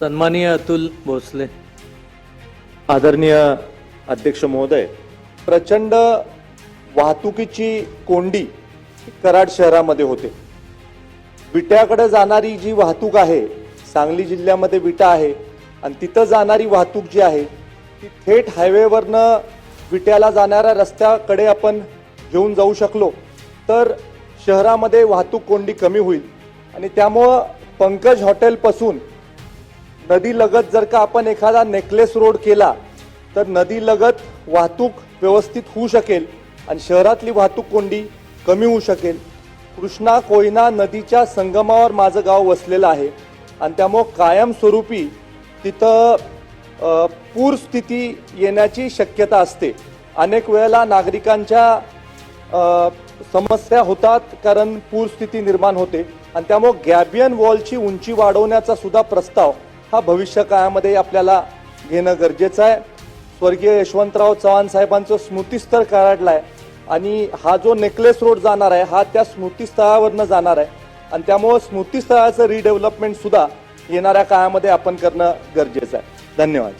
सन्माननीय अतुल भोसले. आदरणीय अध्यक्ष महोदय प्रचंड वाहतुकीची कोंडी कराड शहरामध्ये होते. विट्याकडे जाणारी जी वाहतूक आहे सांगली जिल्ह्यामध्ये विटा आहे आणि तिथं जाणारी वाहतूक जी आहे ती थेट हायवेवरनं विट्याला जाणाऱ्या रस्त्याकडे आपण घेऊन जाऊ शकलो तर शहरामध्ये वाहतूक कोंडी कमी होईल. आणि त्यामुळं पंकज हॉटेलपासून नदी लगत जर का आपण एखादा नेकलेस रोड केला तर नदी लगत वाहतूक व्यवस्थित होऊ शकेल आणि शहरातली वाहतूक कोंडी कमी होऊ शकेल. कृष्णा कोयना नदीच्या संगमावर माझं गाव वसलेलं आहे आणि त्यामुळं कायमस्वरूपी तिथं पूरस्थिती पूर स्थिती येण्याची शक्यता असते. अनेक वेळेला नागरिकांच्या समस्या होतात कारण पूरस्थिती निर्माण होते आणि त्यामुळं गॅबियन वॉलची उंची वाढवण्याचा सुद्धा प्रस्ताव हा भविष्य काळामध्ये आपल्याला घेणं गरजेचं आहे. स्वर्गीय यशवंतराव चव्हाण साहेबांचं स्मृतीस्थळ कराडलाय आणि हा जो नेकलेस रोड जाणार आहे हा त्या स्मृतीस्थळावरनं जाणार आहे. आणि त्यामुळं स्मृतीस्थळाचं रिडेव्हलपमेंट सुद्धा येणाऱ्या काळामध्ये आपण करणं गरजेचं आहे. धन्यवाद.